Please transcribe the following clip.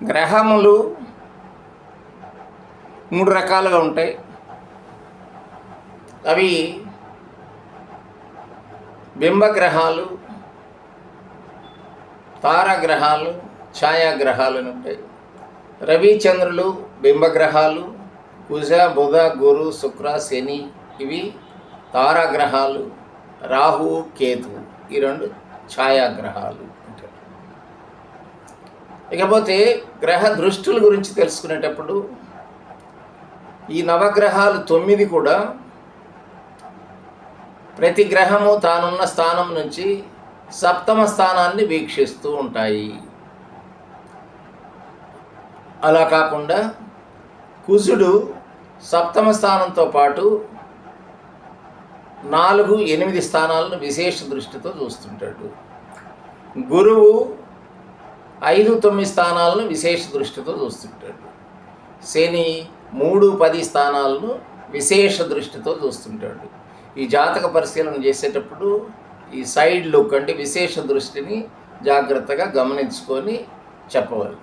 గ్రహములు మూడు రకాలుగా ఉంటాయి. అవి బింబగ్రహాలు తారాగ్రహాలు ఛాయాగ్రహాలు అని ఉంటాయి రవిచంద్రులు బింబగ్రహాలు కుజ బుధ గురు శుక్ర శని ఇవి తారాగ్రహాలు రాహు కేతు ఈ రెండు ఛాయాగ్రహాలు ఉంటాయి. ఇకపోతే గ్రహ దృష్టుల గురించి తెలుసుకునేటప్పుడు ఈ నవగ్రహాలు తొమ్మిది కూడా ప్రతి గ్రహము తానున్న స్థానం నుంచి సప్తమ స్థానాన్ని వీక్షిస్తూ ఉంటాయి. అలా కాకుండా కుజుడు సప్తమ స్థానంతో పాటు నాలుగు ఎనిమిది స్థానాలను విశేష దృష్టితో చూస్తుంటాడు. గురువు ఐదు తొమ్మిది స్థానాలను విశేష దృష్టితో చూస్తుంటాడు. శని మూడు పది స్థానాలను విశేష దృష్టితో చూస్తుంటాడు. ఈ జాతక పరిశీలన చేసేటప్పుడు ఈ సైడ్ లుక్ అంటే విశేష దృష్టిని జాగ్రత్తగా గమనించుకొని చెప్పవాలి